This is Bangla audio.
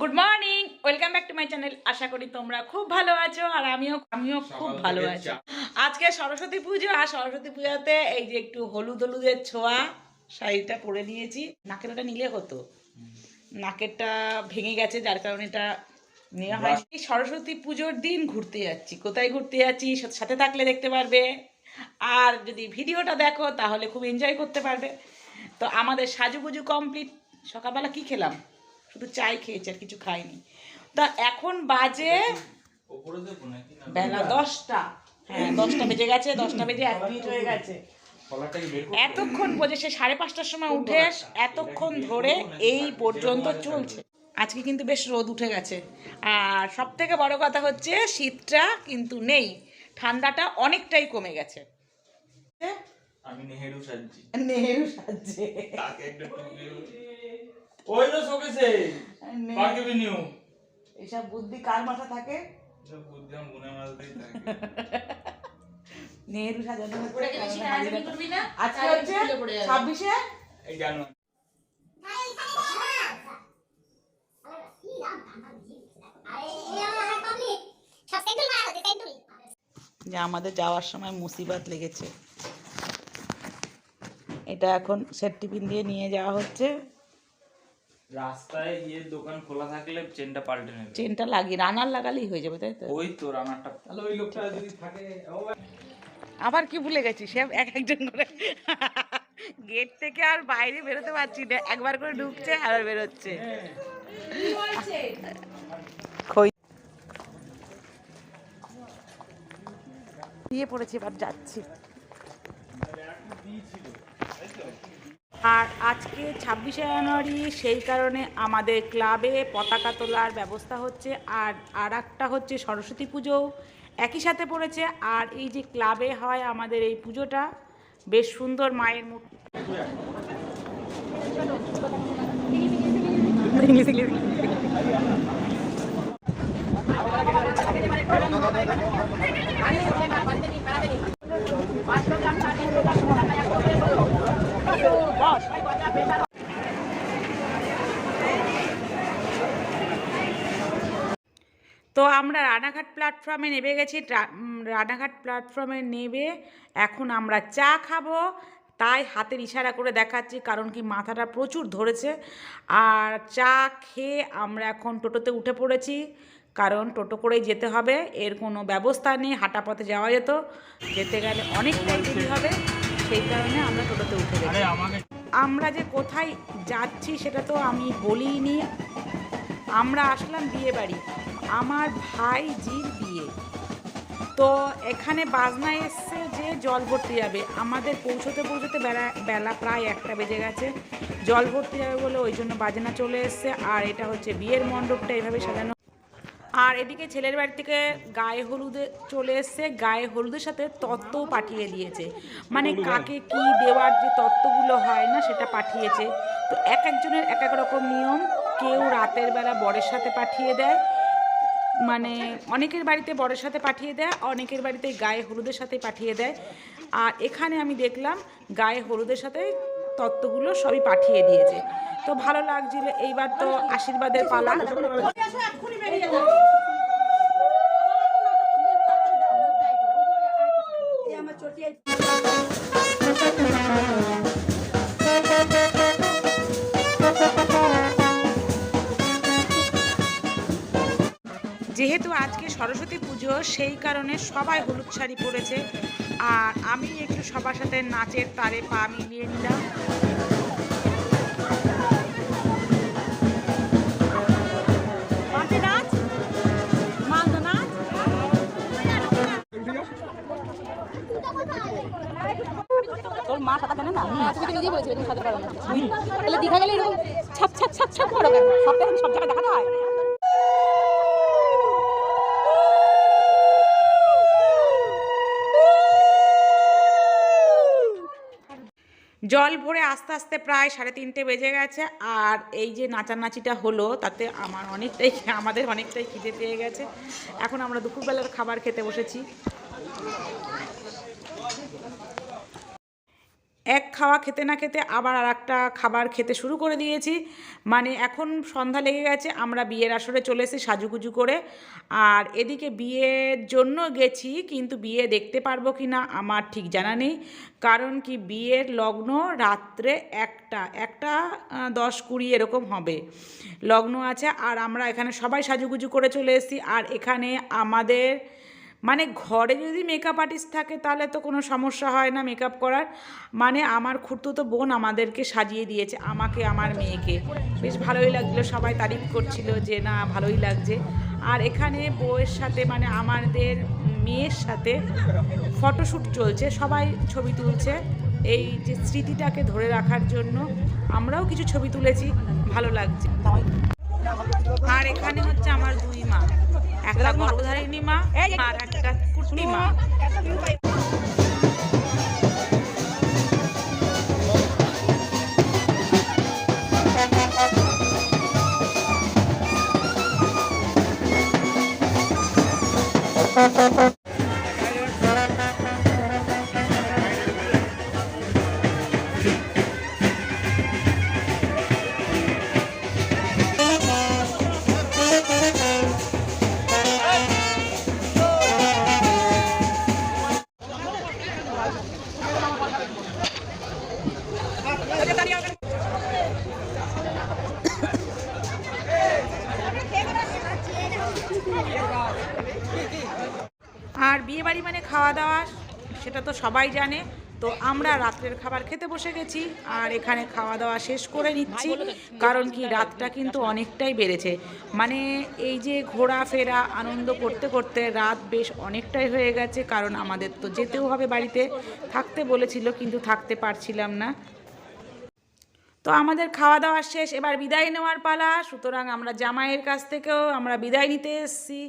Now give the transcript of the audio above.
Good morning welcome back to my channel আশা করি তোমরা খুব ভালো আছো আর আমিও আমিও খুব ভালো আছি। আজকে সরস্বতী পুজো আর সরস্বতী পূজাতে এই যে একটু হলুদ হলুদের ছোঁয়া শাড়িটা পরে নিয়েছি। নাকের ওটা নিলে হতো। নাকেরটা ভেঙে গেছে যার কারণে এটা নেওয়া হয় সরস্বতী পুজোর দিন ঘুরতে যাচ্ছি। কোথায় ঘুরতে যাচ্ছি সাথে- সাথে থাকলে দেখতে পারবে। আর যদি ভিডিওটা দেখো তাহলে খুব এনজয় করতে পারবে। তো আমাদের সাজুগুজু কমপ্লিট সকালবেলা কি খেলাম? শুধু চাই খেয়েছি আর কিছু খাইনি। তা এখন বাজে বেলা দশটা। হ্যাঁ দশটা বেজে গেছে দশটা বেজে এক মিনিট হয়ে গেছে। এতক্ষণ বোঝে সে সাড়ে পাঁচটার সময় উঠে এতক্ষণ ধরে এই পর্যন্ত চলছে। আজকে কিন্তু বেশ রোদ উঠে গেছে। আর সব থেকে বড় কথা হচ্ছে শীতটা কিন্তু নেই ঠান্ডাটা অনেকটাই কমে গেছে। আমি নেহেরু সাজছি। নেহেরু সাজছে। ওই তো শোকেছে পার্কে নিউ এসব বুদ্ধি কার মাথা থাকে? সব বুদ্ধি আমার থাকে। নেহেরু সাজানো হচ্ছে না, আজকে হচ্ছে ছাব্বিশে? এই জানো। যে আমাদের যাওয়ার সময় মুসিবত লেগেছে। এটা এখন সেট টিফিন দিয়ে নিয়ে যাওয়া হচ্ছে। রাস্তায় গিয়ে দোকান খোলা থাকলে চেনটা পাল্টে নেবে। চেনটা লাগিয়ে রানার লাগালেই হয়ে যাবে তাই তো? ওই তো রানারটা। তাহলে ওই লোকটা যদি থাকে আবার কি ভুলে গেছি সে এক একজন করে। গেট থেকে আর বাইরে বেরোতে পারছি না একবার করে ঢুকছে আর বেরোচ্ছে। দিয়ে পড়েছি এবার যাচ্ছি। আর আজকে ছাব্বিশে জানুয়ারি, সেই কারণে আমাদের ক্লাবে পতাকা তোলার ব্যবস্থা হচ্ছে আর আর একটা হচ্ছে সরস্বতী পুজো। একই সাথে পড়েছে আর এই যে ক্লাবে হয় আমাদের এই পুজোটা, বেশ সুন্দর মায়ের মূর্তি। তো আমরা রানাঘাট প্ল্যাটফর্মে নেমে গেছি রানাঘাট প্ল্যাটফর্মে নেবে এখন আমরা চা খাব তাই হাতের ইশারা করে দেখাচ্ছি কারণ কি মাথাটা প্রচুর ধরেছে। আর চা খেয়ে আমরা এখন টোটোতে উঠে পড়েছি কারণ টোটো করেই যেতে হবে এর কোনো ব্যবস্থা নেই হাঁটা পথে যাওয়া যেত যেতে গেলে অনেকটাই দেরি হবে সেই কারণে আমরা টোটোতে উঠে গেছি। আমরা যে কোথায় যাচ্ছি সেটা তো আমি বলিনি। আমরা আসলাম বিয়ে বাড়ি আমার ভাইজির বিয়ে। তো এখানে বাজনা এসছে যে জল ভর্তি যাবে। আমাদের পৌঁছতে পৌঁছতে বেলা বেলা প্রায় একটা বেজে গেছে। জল ভর্তি যাবে বলে ওই জন্য বাজনা চলে এসছে। আর এটা হচ্ছে বিয়ের মণ্ডপটা এভাবে সাজানো। আর এদিকে ছেলের বাড়ি থেকে গায়ে হলুদে চলে এসছে। গায়ে হলুদের সাথে তত্ত্ব পাঠিয়ে দিয়েছে। মানে কাকে কি দেওয়ার যে তত্ত্বগুলো হয় না সেটা পাঠিয়েছে। তো এক একজনের এক এক রকম নিয়ম। কেউ রাতের বেলা বরের সাথে পাঠিয়ে দেয়। মানে অনেকের বাড়িতে বড়ের সাথে পাঠিয়ে দেয় অনেকের বাড়িতে গায়ে হলুদের সাথে পাঠিয়ে দেয় আর এখানে আমি দেখলাম গায়ে হলুদের সাথে তত্ত্বগুলো সবই পাঠিয়ে দিয়েছে তো ভালো লাগছিল এইবার তো আশীর্বাদের পালা যেহেতু আজকে সরস্বতী পুজো সেই কারণে সবাই হলুদ শাড়ি পরেছে। আর আমি একটু সবার সাথে নাচের তারে পা মিলিয়ে নিলাম। তোর মা সাঁতার জানে না? আজকে তুমি নিজেই বলেছিলে তুমি সাঁতার পারো না তাহলে দীঘা গেলে এরকম ছাপ ছাপ ছাপ ছাপ করো সব সব জায়গায় দেখাতে হয়। জল ভরে আস্তে আস্তে প্রায় সাড়ে তিনটে বেজে গেছে, আর এই যে নাচানাচিটা হলো, তাতে আমার অনেকটাই আমাদের অনেকটাই খিদে পেয়ে গেছে। এখন আমরা দুপুরবেলার খাবার খেতে বসেছি। এক খাওয়া খেতে না খেতে আবার আর একটা খাবার খেতে শুরু করে দিয়েছি। মানে এখন সন্ধ্যা লেগে গেছে, আমরা বিয়ের আসরে চলে এসেছি সাজুগুজু করে। আর এদিকে বিয়ের জন্য গেছি, কিন্তু বিয়ে দেখতে পারব কি না আমার ঠিক জানা নেই। কারণ কি বিয়ের লগ্ন রাত্রে একটা একটা দশ কুড়ি এরকম হবে। লগ্ন আছে, আর আমরা এখানে সবাই সাজুগুজু করে চলে এসেছি। আর এখানে আমাদের মানে ঘরে যদি মেকআপ আর্টিস্ট থাকে তাহলে তো কোনো সমস্যা হয় না মেকআপ করার। মানে আমার খুঁড়তুতো বোন আমাদেরকে সাজিয়ে দিয়েছে, আমাকে, আমার মেয়েকে। বেশ ভালোই লাগছিল সবাই তারিফ করছিল যে না, ভালোই লাগছে। আর এখানে বউয়ের সাথে মানে আমাদের মেয়ের সাথে ফটোশ্যুট চলছে, সবাই ছবি তুলছে। এই যে স্মৃতিটাকে ধরে রাখার জন্য আমরাও কিছু ছবি তুলেছি, ভালো লাগছে। আর এখানে হচ্ছে আমার দুই মা। একটা গর্ভধারিণী মা আর একটা কুটনি মা আর বিয়ে বাড়ি মানে খাওয়া দাওয়া, সেটা তো সবাই জানে। তো আমরা রাত্রের খাবার খেতে বসে গেছি, আর এখানে খাওয়া দাওয়া শেষ করে নিচ্ছি, কারণ কি রাতটা কিন্তু অনেকটাই বেড়েছে। মানে এই যে ঘোরাফেরা, আনন্দ করতে করতে রাত বেশ অনেকটাই হয়ে গেছে, কারণ আমাদের তো যেতেও হবে বাড়িতে। থাকতে বলেছিল, কিন্তু থাকতে পারছিলাম না। তো আমাদের খাওয়া দাওয়া শেষ, এবার বিদায় নেওয়ার পালা। সুতরাং আমরা জামাইয়ের কাছ থেকেও আমরা বিদায় নিতে এসেছি।